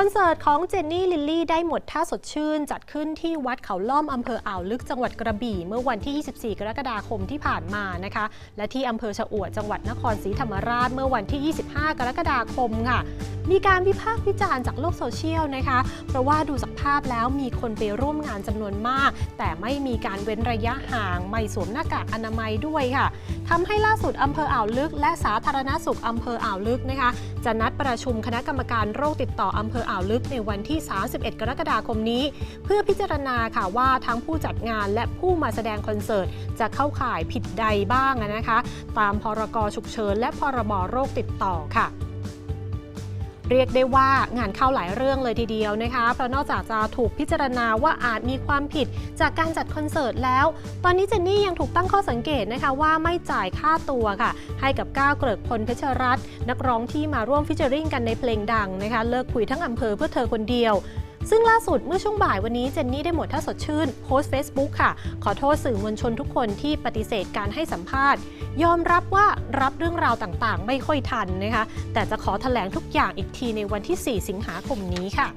คอนเสิร์ตของเจนนี่ลิลลี่ได้หมดท่าสดชื่น จัดขึ้นที่วัดเขาล่อมอำเภออ่าวลึกจังหวัดกระบี่ เมื่อวันที่ 24 กรกฎาคมที่ผ่านมานะคะ และที่อำเภอชะอวดจังหวัดนครศรีธรรมราชเมื่อวันที่ 25 กรกฎาคมค่ะ มีการวิพากษ์วิจารณ์จากโลกโซเชียลนะคะ เพราะว่าดูจากภาพแล้วมีคนไปร่วมงานจำนวนมาก แต่ไม่มีการเว้นระยะห่าง ไม่สวมหน้ากากอนามัยด้วยค่ะทำให้ล่าสุดอำเภออ่าวลึก และสาธารณสุขอำเภออ่าวลึกนะคะ จะนัดประชุมคณะกรรมการโรคติดต่ออำเภออ่าวลึกในวันที่ 31 กรกฎาคมนี้ เพื่อพิจารณาค่ะว่าทั้งผู้จัดงานและผู้มาแสดงคอนเสิร์ต จะเข้าข่ายผิดใดบ้างนะคะ ตามพรกฉุกเฉินและพรบโรคติดต่อค่ะ เรียกได้ว่างานเข้าหลายเรื่องเลยทีเดียวนะคะ เพราะนอกจากจะถูกพิจารณาว่าอาจมีความผิดจากการจัดคอนเสิร์ตแล้ว ตอนนี้เจนนี่ยังถูกตั้งข้อสังเกตนะคะว่าไม่จ่ายค่าตัวค่ะ ให้กับก้าวเกริกพลเพชรรัตน์นักร้องที่มาร่วมฟิชเจอริงกันในเพลงดังนะคะ เลิกคุยทั้งอำเภอเพื่อเธอคนเดียว ซึ่งล่าสุดเมื่อช่วงบ่ายวันนี้เจนนี่ได้หมดท่าสดชื่นโพสต์ Facebook ค่ะ ขอโทษสื่อมวลชนทุกคนที่ปฏิเสธการให้สัมภาษณ์ ยอมรับว่ารับเรื่องราวต่างๆ ไม่ค่อยทันนะคะ แต่จะขอแถลงทุกอย่างอีกทีในวันที่ 4 สิงหาคมนี้ค่ะ